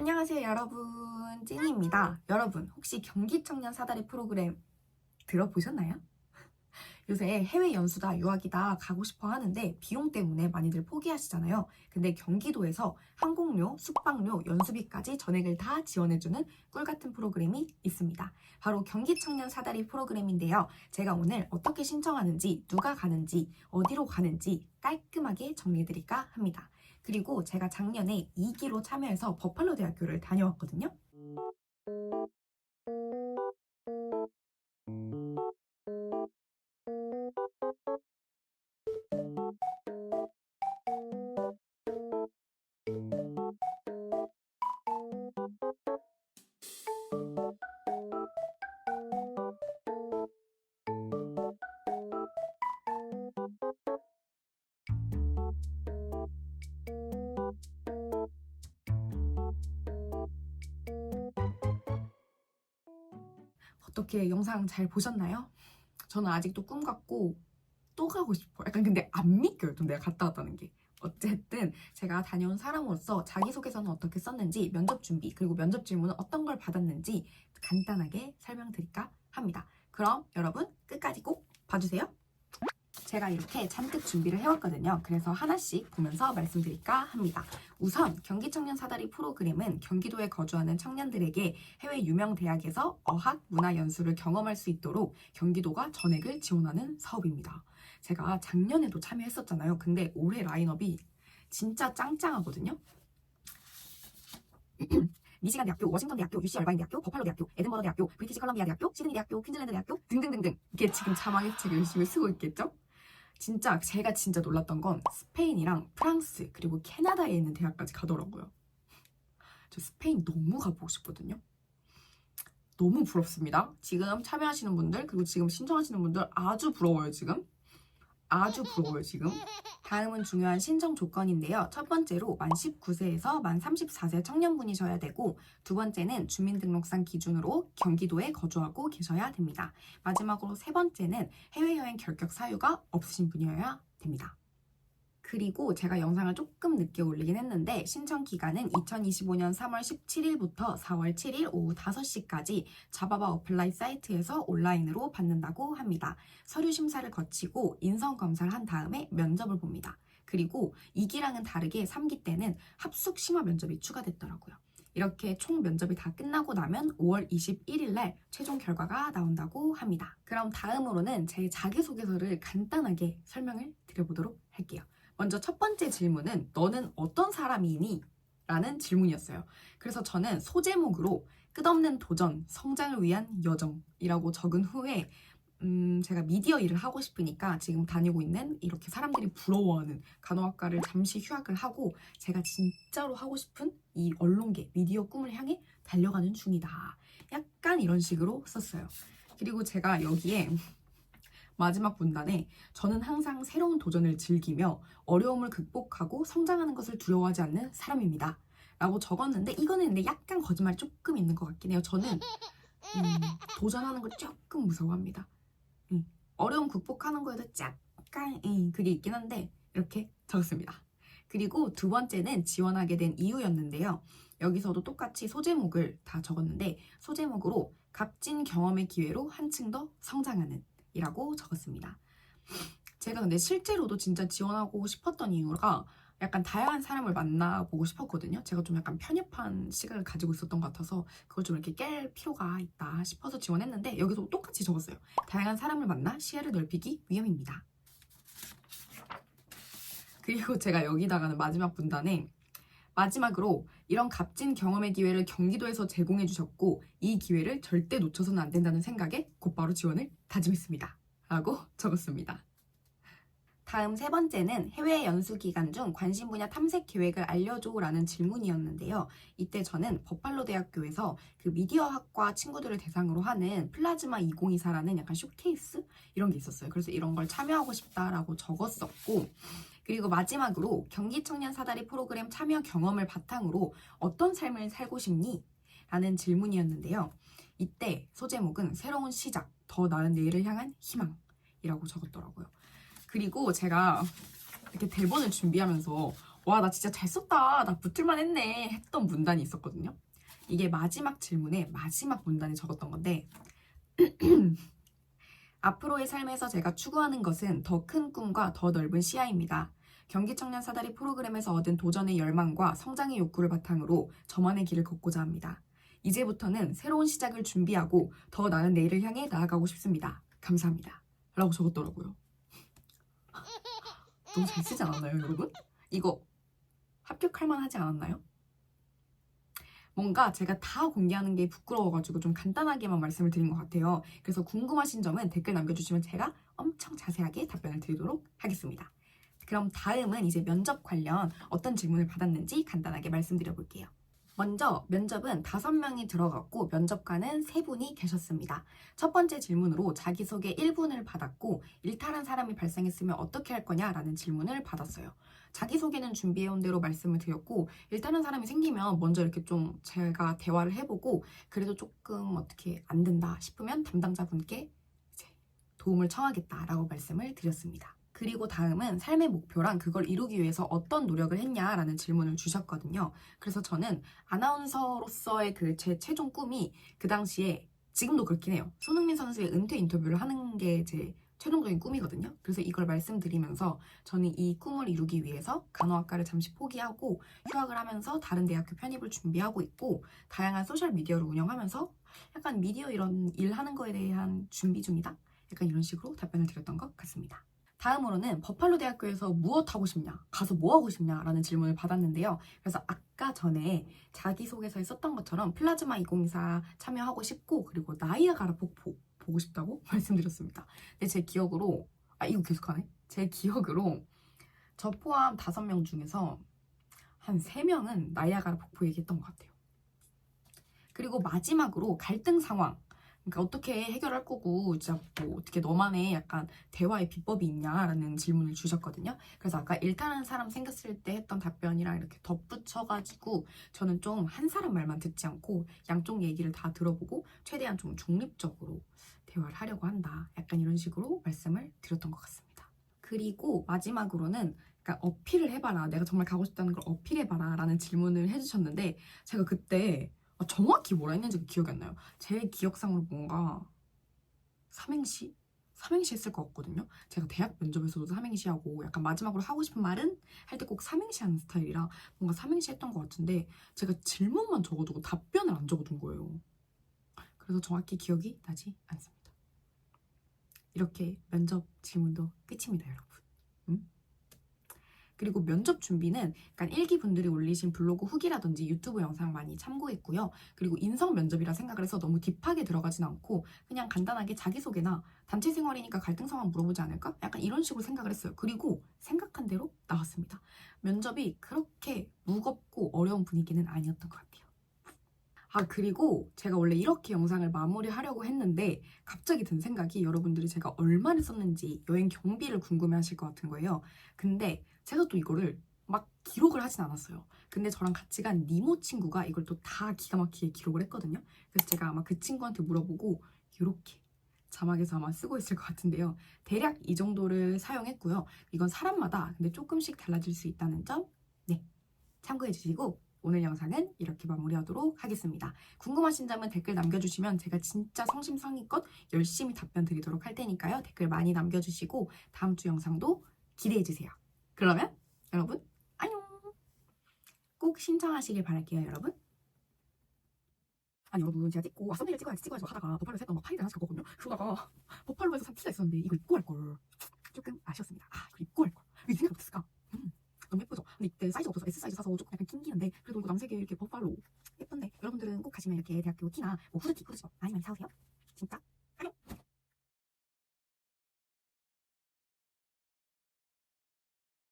안녕하세요 여러분. 찐이입니다. 여러분 혹시 경기 청년 사다리 프로그램 들어보셨나요? 요새 해외 연수다 유학이다 가고 싶어 하는데 비용 때문에 많이들 포기하시잖아요. 근데 경기도에서 항공료, 숙박료, 연수비까지 전액을 다 지원해주는 꿀같은 프로그램이 있습니다. 바로 경기 청년 사다리 프로그램인데요. 제가 오늘 어떻게 신청하는지 누가 가는지 어디로 가는지 깔끔하게 정리해드릴까 합니다 그리고 제가 작년에 2기로 참여해서 버팔로 대학교를 다녀왔거든요. 어떻게 영상 잘 보셨나요? 저는 아직도 꿈 같고 또 가고 싶어요. 약간 근데 안 믿겨요. 좀 내가 갔다 왔다는 게. 어쨌든 제가 다녀온 사람으로서 자기소개서는 어떻게 썼는지 면접 준비 그리고 면접 질문은 어떤 걸 받았는지 간단하게 설명드릴까 합니다. 그럼 여러분 끝까지 꼭 봐주세요. 제가 이렇게 잔뜩 준비를 해왔거든요. 그래서 하나씩 보면서 말씀드릴까 합니다. 우선 경기 청년 사다리 프로그램은 경기도에 거주하는 청년들에게 해외 유명 대학에서 어학 문화 연수를 경험할 수 있도록 경기도가 전액을 지원하는 사업입니다. 제가 작년에도 참여했었잖아요. 근데 올해 라인업이 진짜 짱짱하거든요. 미시간 대학교, 워싱턴 대학교, UC 얼바인 대학교, 버팔로 대학교, 에든버러 대학교, 브리티시 컬럼비아 대학교, 시드니 대학교, 퀸즐랜드 대학교 등등등등 이게 지금 자막에 책 열심히 쓰고 있겠죠? 진짜 제가 진짜 놀랐던 건 스페인이랑 프랑스 그리고 캐나다에 있는 대학까지 가더라고요. 저 스페인 너무 가보고 싶거든요. 너무 부럽습니다. 지금 참여하시는 분들 그리고 지금 신청하시는 분들 아주 부러워요 지금. 아주 부러워요 지금. 다음은 중요한 신청 조건인데요. 첫 번째로 만 19세에서 만 34세 청년분이셔야 되고 두 번째는 주민등록상 기준으로 경기도에 거주하고 계셔야 됩니다. 마지막으로 세 번째는 해외여행 결격 사유가 없으신 분이어야 됩니다. 그리고 제가 영상을 조금 늦게 올리긴 했는데 신청 기간은 2025년 3월 17일부터 4월 7일 오후 5시까지 자바바 어플라이 사이트에서 온라인으로 받는다고 합니다. 서류 심사를 거치고 인성 검사를 한 다음에 면접을 봅니다. 그리고 2기랑은 다르게 3기 때는 합숙 심화 면접이 추가됐더라고요. 이렇게 총 면접이 다 끝나고 나면 5월 21일 날 최종 결과가 나온다고 합니다. 그럼 다음으로는 제 자기소개서를 간단하게 설명을 드려보도록 할게요. 먼저 첫 번째 질문은 너는 어떤 사람이니? 라는 질문이었어요. 그래서 저는 소제목으로 끝없는 도전, 성장을 위한 여정이라고 적은 후에 음, 제가 미디어 일을 하고 싶으니까 지금 다니고 있는 이렇게 사람들이 부러워하는 간호학과를 잠시 휴학을 하고 제가 진짜로 하고 싶은 이 언론계, 미디어 꿈을 향해 달려가는 중이다. 약간 이런 식으로 썼어요. 그리고 제가 여기에 마지막 문단에 저는 항상 새로운 도전을 즐기며 어려움을 극복하고 성장하는 것을 두려워하지 않는 사람입니다. 라고 적었는데 이거는 근데 약간 거짓말 조금 있는 것 같긴 해요. 저는 음, 도전하는 걸 조금 무서워합니다. 음, 어려움 극복하는 거에도 약간 음, 그게 있긴 한데 이렇게 적었습니다. 그리고 두 번째는 지원하게 된 이유였는데요. 여기서도 똑같이 소제목을 다 적었는데 소제목으로 값진 경험의 기회로 한층 더 성장하는 이라고 적었습니다. 제가 근데 실제로도 진짜 지원하고 싶었던 이유가 약간 다양한 사람을 만나보고 싶었거든요. 제가 좀 약간 편협한 시각을 가지고 있었던 것 같아서 그걸 좀 이렇게 깰 필요가 있다 싶어서 지원했는데 여기서 똑같이 적었어요. 다양한 사람을 만나 시야를 넓히기 위함입니다. 그리고 제가 여기다가는 마지막 분단에 마지막으로 이런 값진 경험의 기회를 경기도에서 제공해 주셨고 이 기회를 절대 놓쳐서는 안 된다는 생각에 곧바로 지원을 다짐했습니다. 라고 적었습니다. 다음 세 번째는 해외 연수 기간 중 관심 분야 탐색 계획을 알려줘 라는 질문이었는데요. 이때 저는 버팔로 대학교에서 그 미디어학과 친구들을 대상으로 하는 플라즈마 2024라는 약간 쇼케이스 이런 게 있었어요. 그래서 이런 걸 참여하고 싶다라고 적었었고 그리고 마지막으로 경기 청년 사다리 프로그램 참여 경험을 바탕으로 어떤 삶을 살고 싶니? 라는 질문이었는데요. 이때 소제목은 새로운 시작, 더 나은 내일을 향한 희망이라고 적었더라고요. 그리고 제가 이렇게 대본을 준비하면서 와, 나 진짜 잘 썼다. 나 붙을만 했네. 했던 문단이 있었거든요. 이게 마지막 질문에 마지막 문단에 적었던 건데, 앞으로의 삶에서 제가 추구하는 것은 더 큰 꿈과 더 넓은 시야입니다. 경기 청년 사다리 프로그램에서 얻은 도전의 열망과 성장의 욕구를 바탕으로 저만의 길을 걷고자 합니다. 이제부터는 새로운 시작을 준비하고 더 나은 내일을 향해 나아가고 싶습니다. 감사합니다. 라고 적었더라고요. 너무 잘 쓰지 않았나요, 여러분? 이거 합격할 만하지 않았나요? 뭔가 제가 다 공개하는 게 부끄러워가지고 좀 간단하게만 말씀을 드린 것 같아요. 그래서 궁금하신 점은 댓글 남겨주시면 제가 엄청 자세하게 답변을 드리도록 하겠습니다. 그럼 다음은 이제 면접 관련 어떤 질문을 받았는지 간단하게 말씀드려 볼게요. 먼저 면접은 다섯 명이 들어갔고 면접관은 세 분이 계셨습니다. 첫 번째 질문으로 자기소개 1분을 받았고 일탈한 사람이 발생했으면 어떻게 할 거냐라는 질문을 받았어요. 자기소개는 준비해온 대로 말씀을 드렸고 일단은 사람이 생기면 먼저 이렇게 좀 제가 대화를 해보고 그래도 조금 어떻게 안 된다 싶으면 담당자분께 도움을 청하겠다라고 말씀을 드렸습니다. 그리고 다음은 삶의 목표랑 그걸 이루기 위해서 어떤 노력을 했냐라는 질문을 주셨거든요. 그래서 저는 아나운서로서의 그 제 최종 꿈이 그 당시에 지금도 그렇긴 해요. 손흥민 선수의 은퇴 인터뷰를 하는 게 제 최종적인 꿈이거든요. 그래서 이걸 말씀드리면서 저는 이 꿈을 이루기 위해서 간호학과를 잠시 포기하고 휴학을 하면서 다른 대학교 편입을 준비하고 있고 다양한 소셜 미디어를 운영하면서 약간 미디어 이런 일 하는 거에 대한 준비 중이다. 약간 이런 식으로 답변을 드렸던 것 같습니다. 다음으로는 버팔로 대학교에서 무엇 하고 싶냐, 가서 뭐 하고 싶냐 라는 질문을 받았는데요. 그래서 아까 전에 자기소개서에 썼던 것처럼 플라즈마 2024 참여하고 싶고 그리고 나이아가라 폭포 보고 싶다고 말씀드렸습니다. 근데 제 기억으로 아 이거 계속하네. 제 기억으로 저 포함 다섯 명 중에서 한세 명은 나이아가라 폭포 얘기했던 것 같아요. 그리고 마지막으로 갈등 상황. 그러니까 어떻게 해결할 거고 진짜 뭐 어떻게 너만의 약간 대화의 비법이 있냐라는 질문을 주셨거든요. 그래서 아까 일탈하는 사람 생겼을 때 했던 답변이랑 이렇게 덧붙여가지고 저는 좀 한 사람 말만 듣지 않고 양쪽 얘기를 다 들어보고 최대한 좀 중립적으로 대화를 하려고 한다. 약간 이런 식으로 말씀을 드렸던 것 같습니다. 그리고 마지막으로는 그러니까 어필을 해봐라. 내가 정말 가고 싶다는 걸 어필해봐라. 라는 질문을 해주셨는데 제가 그때 아, 정확히 뭐라 했는지 기억이 안 나요. 제 기억상으로 뭔가 삼행시? 삼행시 했을 것 같거든요. 제가 대학 면접에서도 삼행시 하고 약간 마지막으로 하고 싶은 말은 할 때 꼭 삼행시 하는 스타일이라 뭔가 삼행시 했던 것 같은데 제가 질문만 적어두고 답변을 안 적어둔 거예요. 그래서 정확히 기억이 나지 않습니다. 이렇게 면접 질문도 끝입니다, 여러분. 음? 그리고 면접 준비는 약간 일기 분들이 올리신 블로그 후기라든지 유튜브 영상 많이 참고했고요. 그리고 인성 면접이라 생각을 해서 너무 딥하게 들어가진 않고 그냥 간단하게 자기소개나 단체 생활이니까 갈등 상황 물어보지 않을까? 약간 이런 식으로 생각을 했어요. 그리고 생각한 대로 나왔습니다. 면접이 그렇게 무겁고 어려운 분위기는 아니었던 것 같아요. 아, 그리고 제가 원래 이렇게 영상을 마무리하려고 했는데 갑자기 든 생각이 여러분들이 제가 얼마를 썼는지 여행 경비를 궁금해 하실 것 같은 거예요. 근데 제가 또 이거를 막 기록을 하진 않았어요. 근데 저랑 같이 간 니모 친구가 이걸 또 다 기가 막히게 기록을 했거든요. 그래서 제가 아마 그 친구한테 물어보고 이렇게 자막에서 아마 쓰고 있을 것 같은데요. 대략 이 정도를 사용했고요. 이건 사람마다 근데 조금씩 달라질 수 있다는 점, 네. 참고해 주시고 오늘 영상은 이렇게 마무리하도록 하겠습니다. 궁금하신 점은 댓글 남겨주시면 제가 진짜 성심성의껏 열심히 답변 드리도록 할 테니까요. 댓글 많이 남겨주시고 다음 주 영상도 기대해 주세요. 그러면 여러분 안녕. 꼭 신청하시길 바랄게요, 여러분. 아니 여러분 제가 찍고 아 썸네일 찍어야지 찍어야지 하다가 버팔로에서 했던 막 파일을 하나씩 갖고 왔거든요. 그러다가 버팔로에서 산 티가 있었는데 이거 입고 할걸 조금 아쉬웠습니다. 아 버팔로 예쁜데 여러분들은 꼭 가시면 이렇게 대학교 티나 뭐 후드티 후드티 많이 많이 사오세요.